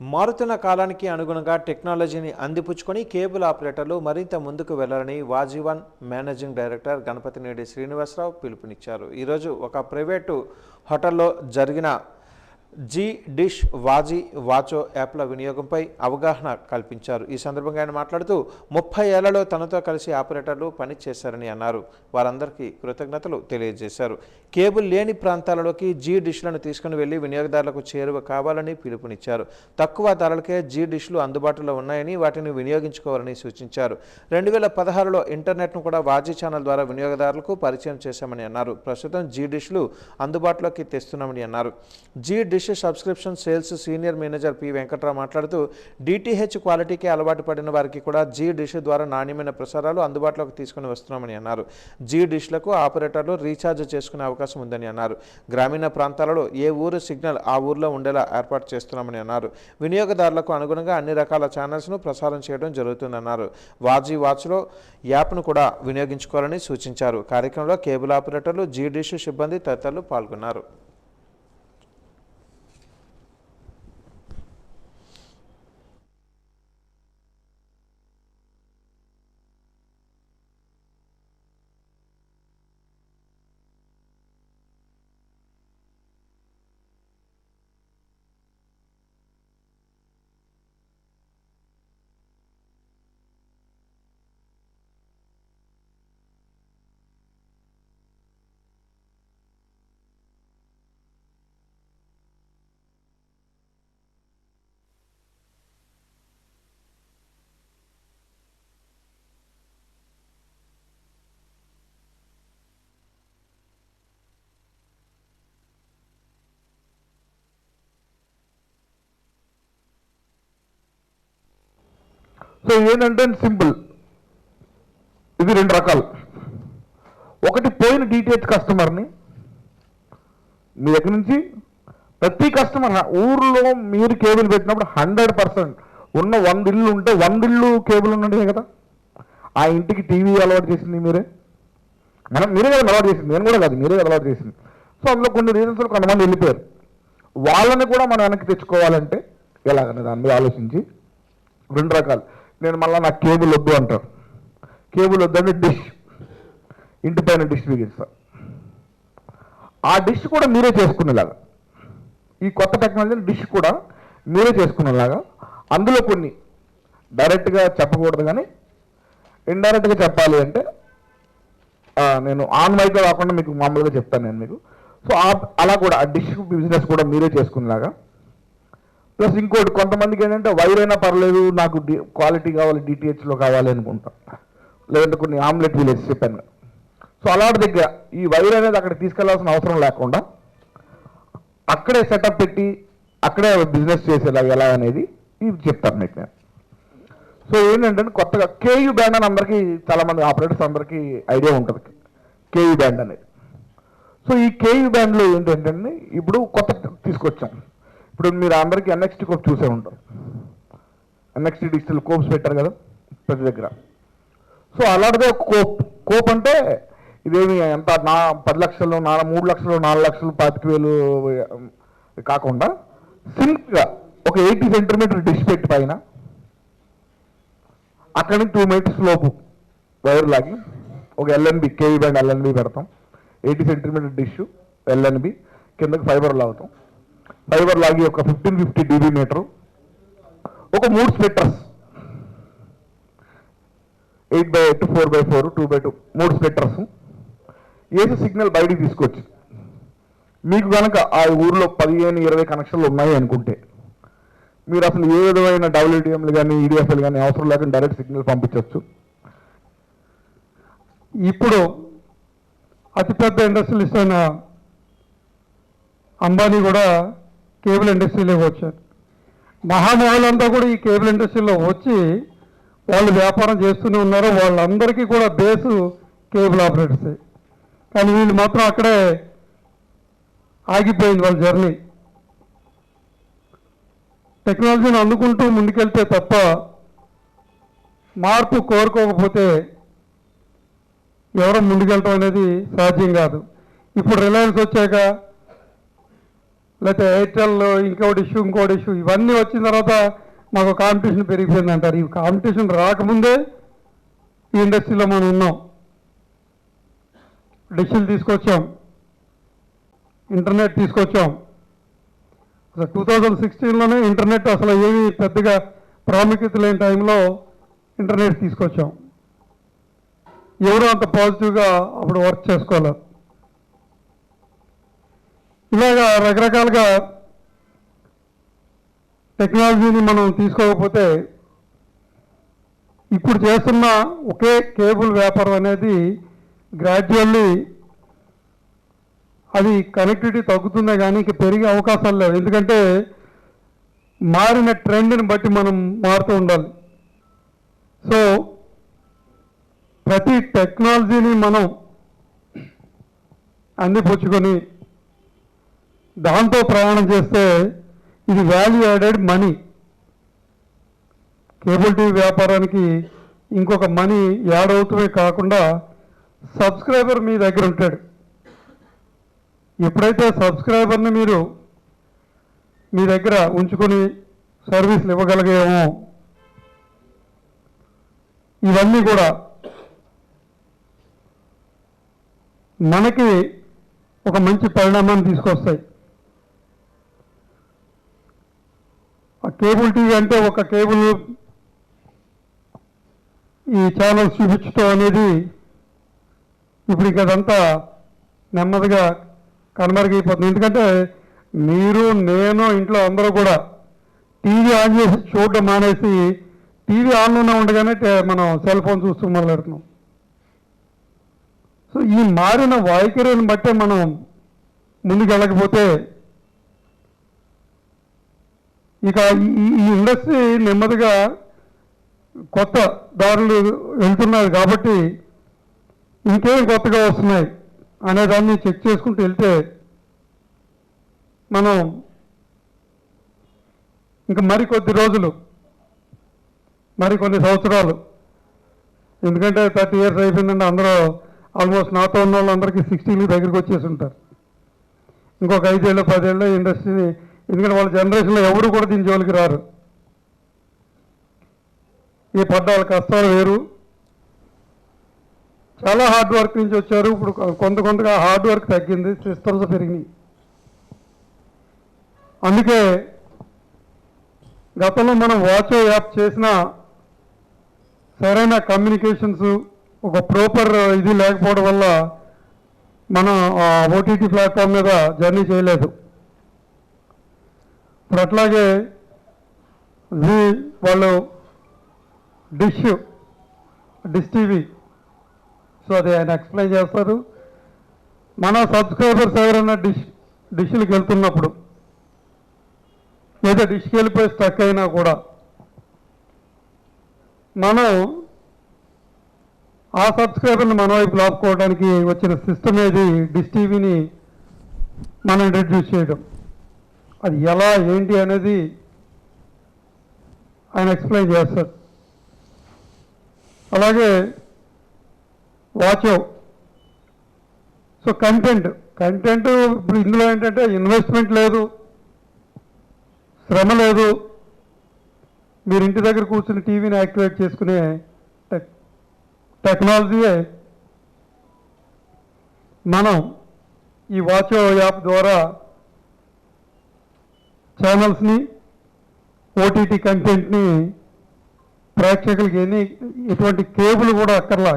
మారుతున్న కాలానికి అనుగుణంగా టెక్నాలజీని అందిపుచ్చుకొని కేబుల్ ఆపరేటర్లు మరింత ముందుకు వెళ్ళాలని వాజీవన్ మేనేజింగ్ డైరెక్టర్ గణపతినేడి శ్రీనివాసరావు పిలుపునిచ్చారు. ఈరోజు ఒక ప్రైవేటు హోటల్లో జరిగిన జీ డిష్ వాజీ వాచో యాప్ల వినియోగంపై అవగాహన కల్పించారు. ఈ సందర్భంగా ఆయన మాట్లాడుతూ ముప్పై ఏళ్ళలో తనతో కలిసి ఆపరేటర్లు పనిచేశారని అన్నారు. వారందరికీ కృతజ్ఞతలు తెలియజేశారు. కేబుల్ లేని ప్రాంతాలలోకి జీ డిష్లను తీసుకుని వెళ్ళి వినియోగదారులకు చేరువ కావాలని పిలుపునిచ్చారు. తక్కువ ధరలకే జీ డిష్లు అందుబాటులో ఉన్నాయని వాటిని వినియోగించుకోవాలని సూచించారు. రెండు వేల పదహారులో ఇంటర్నెట్ను కూడా వాజీ ఛానల్ ద్వారా వినియోగదారులకు పరిచయం చేశామని అన్నారు. ప్రస్తుతం జీ డిష్లు అందుబాటులోకి తెస్తున్నామని అన్నారు. Zee dish subscription sales senior manager P Venkatrao మాట్లాడుతూ డిటిహెచ్ క్వాలిటీకి అలవాటు పడిన వారికి కూడా జీ డిష్ ద్వారా నాణ్యమైన ప్రసారాలు అందుబాటులోకి తీసుకుని వస్తున్నామని అన్నారు. జీ డిష్లకు ఆపరేటర్లు రీఛార్జ్ చేసుకునే అవకాశం ఉందని అన్నారు. గ్రామీణ ప్రాంతాలలో ఏ ఊరు సిగ్నల్ ఆ ఊర్లో ఉండేలా ఏర్పాటు చేస్తున్నామని అన్నారు. వినియోగదారులకు అనుగుణంగా అన్ని రకాల ఛానల్స్ను ప్రసారం చేయడం జరుగుతుందన్నారు. వాజీ వాచ్లో యాప్ను కూడా వినియోగించుకోవాలని సూచించారు. కార్యక్రమంలో కేబుల్ ఆపరేటర్లు జీ డిష్ సిబ్బంది తదితరులు పాల్గొన్నారు. సో ఏంటంటే సింపుల్. ఇది రెండు రకాలు. ఒకటి పోయిన డిటిహెచ్ కస్టమర్ని మీ దగ్గర నుంచి ప్రతి కస్టమర్ ఊర్లో మీరు కేబుల్ పెట్టినప్పుడు హండ్రెడ్ పర్సెంట్ ఉన్న వంద ఇల్లు ఉంటే వంద ఇల్లు కేబుల్ ఉన్నాయి కదా? ఆ ఇంటికి టీవీ అలవాటు చేసింది మీరే? మనం మీరే కదా అలవాటు చేసింది. నేను కూడా కాదు మీరే అలవాటు చేసింది. సో అందులో కొన్ని రీజన్స్ కొంతమంది వెళ్ళిపోయారు. వాళ్ళని కూడా మనం వెనక్కి తెచ్చుకోవాలంటే ఎలాగనే దాని మీద ఆలోచించి రెండు రకాలు. నేను మళ్ళీ నాకు కేబుల్ వద్దు అంటారు. కేబుల్ వద్దంటే డిష్ ఇంటి పైన డిష్ బిగిస్తా ఆ డిష్ కూడా మీరే చేసుకునేలాగా. ఈ కొత్త టెక్నాలజీ డిష్ కూడా మీరే చేసుకునేలాగా. అందులో కొన్ని డైరెక్ట్గా చెప్పకూడదు కానీ ఇండైరెక్ట్గా చెప్పాలి అంటే నేను ఆన్ మైక్లో కాకుండా మీకు మామూలుగా చెప్తాను నేను మీకు. సో అలా కూడా ఆ డిష్ బిజినెస్ కూడా మీరే చేసుకునేలాగా. ప్లస్ ఇంకోటి కొంతమందికి ఏంటంటే వైర్ అయినా పర్లేదు నాకు క్వాలిటీ కావాలి డిటిహెచ్లో కావాలి అనుకుంటాం. లేదంటే కొన్ని ఆమ్లెట్ విలేజ్ చెప్పాను. సో అలాంటి దగ్గర ఈ వైర్ అనేది అక్కడ తీసుకెళ్ళాల్సిన అవసరం లేకుండా అక్కడే సెటప్ పెట్టి అక్కడే బిజినెస్ చేసేలా ఎలా అనేది ఇవి చెప్తాను మీకు నేను. సో ఏంటంటే కొత్తగా కేయూ బ్యాండ్ అని అందరికీ చాలామంది ఆపరేటర్స్ అందరికీ ఐడియా ఉంటుంది. కేయూ బ్యాండ్ అనేది. సో ఈ కేయూ బ్యాండ్లో ఏంటంటే ఇప్పుడు కొత్త తీసుకొచ్చాం. ఇప్పుడు మీరు అందరికీ ఎన్ఎక్స్టీ కోప్ చూసే ఉంటారు. ఎన్ఎక్స్టీ డిజిటల్ కోప్స్ పెట్టారు కదా ప్రతి దగ్గర. సో అలాంటిదే ఒక కోప్ కోప్ అంటే ఇదేమి ఎంత నా పది లక్షలు నా మూడు లక్షలు నాలుగు లక్షలు పాతిక వేలు కాకుండా సింపుల్గా ఒక ఎయిటీ సెంటీమీటర్ డిష్ పెట్టి పైన అక్కడి నుంచి టూ మీటర్స్ లోపు వైర్ లాగి ఒక ఎల్ఎన్బి కేవీ బ్యాండ్ ఎల్ఎన్బి పెడతాం. ఎయిటీ సెంటీమీటర్ డిష్ ఎల్ఎన్బి కిందకి ఫైబర్ లాగుతాం. డైవర్ లాగి ఒక ఫిఫ్టీన్ ఫిఫ్టీ డీబీ మీటర్. ఒక మూడు splitters. Eight by eight four by four two by two మూడు స్ప్లిట్టర్స్. ఏసీ సిగ్నల్ బయటికి తీసుకొచ్చి మీకు కనుక ఆ ఊర్లో పదిహేను ఇరవై కనెక్షన్లు ఉన్నాయి అనుకుంటే మీరు అసలు ఏ విధమైన డబ్ల్యూటీఎంలు కానీ ఈడిఎఫ్ఎల్ కానీ అవసరం లేకుండా డైరెక్ట్ సిగ్నల్ పంపించవచ్చు ఇప్పుడు అతిపెద్ద ఇండస్ట్రియలిస్ట్ అయిన అంబానీ కూడా కేబుల్ ఇండస్ట్రీలోకి వచ్చారు. మహామహులంతా కూడా ఈ కేబుల్ ఇండస్ట్రీలో వచ్చి వాళ్ళు వ్యాపారం చేస్తూనే ఉన్నారు. వాళ్ళందరికీ కూడా బేసు కేబుల్ ఆపరేటర్సే. కానీ వీళ్ళు మాత్రం అక్కడే ఆగిపోయింది వాళ్ళ జర్నీ. టెక్నాలజీని అందుకుంటూ ముందుకెళ్తే తప్ప మార్పు కోరుకోకపోతే ఎవరో ముందుకెళ్ళటం అనేది సాధ్యం కాదు. ఇప్పుడు రిలయన్స్ వచ్చాక లేకపోతే ఎయిర్టెల్ ఇంకోటి ఇష్యూ ఇంకోటి ఇష్యూ ఇవన్నీ వచ్చిన తర్వాత మాకు కాంపిటీషన్ పెరిగిపోయింది అంటారు ఈ కాంపిటీషన్ రాకముందే ఈ ఇండస్ట్రీలో మనం ఉన్నాం. డిష్లు తీసుకొచ్చాం. ఇంటర్నెట్ తీసుకొచ్చాం. అసలు టూ థౌజండ్ సిక్స్టీన్లోనే ఇంటర్నెట్ అసలు ఏమి పెద్దగా ప్రాముఖ్యత లేని టైంలో ఇంటర్నెట్ తీసుకొచ్చాం. ఎవరు అంత పాజిటివ్గా అప్పుడు వర్క్ చేసుకోలేదు. ఇలాగా రకరకాలుగా టెక్నాలజీని మనం తీసుకోకపోతే ఇప్పుడు చేస్తున్న ఒకే కేబుల్ వ్యాపారం అనేది గ్రాడ్యువల్లీ అది కనెక్టివిటీ తగ్గుతుందే కానీ ఇక పెరిగే అవకాశాలు లేవు. ఎందుకంటే మారిన ట్రెండ్ని బట్టి మనం మారుతూ ఉండాలి. సో ప్రతి టెక్నాలజీని మనం అందిపుచ్చుకొని దాంతో ప్రయాణం చేస్తే ఇది value added money cable TV వ్యాపారానికి ఇంకొక మనీ యాడ్ అవుతూనే కాకుండా సబ్స్క్రైబర్ మీ దగ్గర ఉంటాడు. ఎప్పుడైతే సబ్స్క్రైబర్ని మీరు మీ దగ్గర ఉంచుకొని సర్వీసులు ఇవ్వగలిగేమో ఇవన్నీ కూడా మనకి ఒక మంచి పరిణామాన్ని తీసుకొస్తాయి ఆ కేబుల్ టీవీ అంటే ఒక కేబుల్ ఈ ఛానల్స్ చూపించడం అనేది ఇప్పుడు ఇక అదంతా నెమ్మదిగా కనుమరుగైపోతుంది. ఎందుకంటే మీరు నేను ఇంట్లో అందరూ కూడా టీవీ ఆన్ చేసి చూడడం మానేసి టీవీ ఆన్లోనే ఉండగానే మనం సెల్ ఫోన్ చూస్తూ మొదలెడుతున్నాం. సో ఈ మారిన వైఖరిని బట్టే మనం ముందుకు వెళ్ళకపోతే ఇక ఈ- ఈ ఇండస్ట్రీ నెమ్మదిగా కొత్త దారులు వెళ్తున్నారు కాబట్టి ఇంకేం కొత్తగా వస్తున్నాయి అనే దాన్ని చెక్ చేసుకుంటూ వెళ్తే మనం ఇంకా మరికొద్ది రోజులు మరికొన్ని సంవత్సరాలు. ఎందుకంటే థర్టీ ఇయర్స్ అయిపోయిందంటే అందరూ ఆల్మోస్ట్ నాతో ఉన్న వాళ్ళందరికీ సిక్స్టీలు దగ్గరికి వచ్చేసి ఉంటారు. ఇంకొక ఐదేళ్ళు పదేళ్ళు ఇండస్ట్రీని ఎందుకంటే వాళ్ళ జనరేషన్లో ఎవరు కూడా దీని జోలికి రారు. ఈ పడ్డాల కష్టాలు వేరు. చాలా హార్డ్ వర్క్ నుంచి వచ్చారు. ఇప్పుడు కొంత కొంతగా హార్డ్ వర్క్ తగ్గింది. సిస్టమ్స్ పెరిగినాయి. అందుకే గతంలో మనం వాచో యాప్ చేసిన సరైన కమ్యూనికేషన్స్ ఒక ప్రాపర్ ఇది లేకపోవడం వల్ల మనం ఓటీటీ ప్లాట్ఫామ్ మీద జర్నీ చేయలేదు. ఇప్పుడు అట్లాగే జీ వాళ్ళు డిష్ డిష్ టీవీ. సో అది ఆయన ఎక్స్ప్లెయిన్ చేస్తారు. మన సబ్స్క్రైబర్స్ ఎవరైనా డిష్ డిష్లకు వెళ్తున్నప్పుడు లేదా డిష్కి వెళ్ళిపోయి స్టక్ అయినా కూడా మనం ఆ సబ్స్క్రైబర్ని మన వైపు లాపుకోవడానికి వచ్చిన సిస్టమ్ ఏది? డిష్ టీవీని మనం ఇంట్రడ్యూస్ చేయడం. అది ఎలా ఏంటి అనేది ఆయన ఎక్స్ప్లెయిన్ చేస్తారు. అలాగే వాచో సో కంటెంట్. కంటెంట్ ఇప్పుడు ఇందులో ఏంటంటే ఇన్వెస్ట్మెంట్ లేదు శ్రమ లేదు. మీరు ఇంటి దగ్గర కూర్చుని టీవీని యాక్టివేట్ చేసుకునే టెక్ టెక్నాలజీయే మనం ఈ వాచో యాప్ ద్వారా ఛానల్స్ని ఓటీటీ కంటెంట్ని ప్రేక్షకులకి ఎన్ని ఎటువంటి కేబుల్ కూడా అక్కర్లా.